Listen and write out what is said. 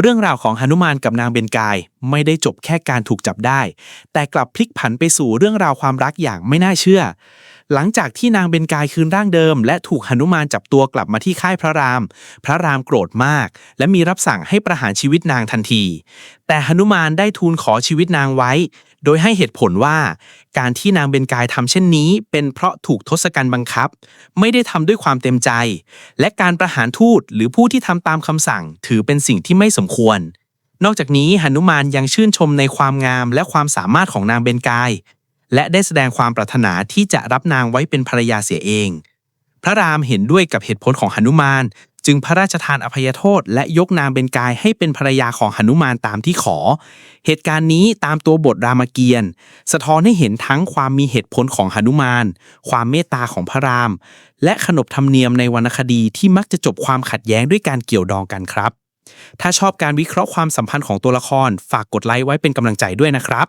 เรื่องราวของหนุมานกับนางเบนกาย ไม่ได้จบแค่การถูกจับได้ แต่กลับพลิกผันไปสู่เรื่องราวความรักอย่างไม่น่าเชื่อ หลังจากที่นางเบญกายคืนร่างเดิม และถูกหนุมานจับตัวกลับมาที่ค่ายพระราม พระรามโกรธมาก และมีรับสั่งให้ประหารชีวิตนางทันที แต่หนุมานได้ทูลขอชีวิตนางไว้ โดยให้เหตุผลว่า การที่นางเบญกายทำเช่นนี้ เป็นเพราะถูกทศกัณฐ์บังคับ ไม่ได้ทำด้วยความเต็มใจ และการประหารทูตหรือผู้ที่ทำตามคำสั่ง ถือเป็นสิ่งที่ไม่สมควร นอกจากนี้หนุมานยังชื่นชมในความงามและความสามารถของนางเบญกาย และได้แสดงความปรารถนาที่จะรับนางไว้เป็นภรรยาเสียเอง พระรามเห็นด้วยกับเหตุผลของหนุมาน จึงพระราชทานอภัยโทษ และยกนางเบญกายให้เป็นภรรยาของหนุมานตามที่ขอ เหตุการณ์นี้ตามตัวบทรามเกียรติ์สะท้อนให้เห็นทั้งความมีเหตุผลของหนุมาน ความเมตตาของพระราม และขนบธรรมเนียมในวรรณคดีที่มักจะจบความขัดแย้งด้วยการเกี่ยวดองกันครับถ้าชอบการวิเคราะห์ความสัมพันธ์ของตัวละคร ฝากกดไลค์ไว้เป็นกำลังใจด้วยนะครับ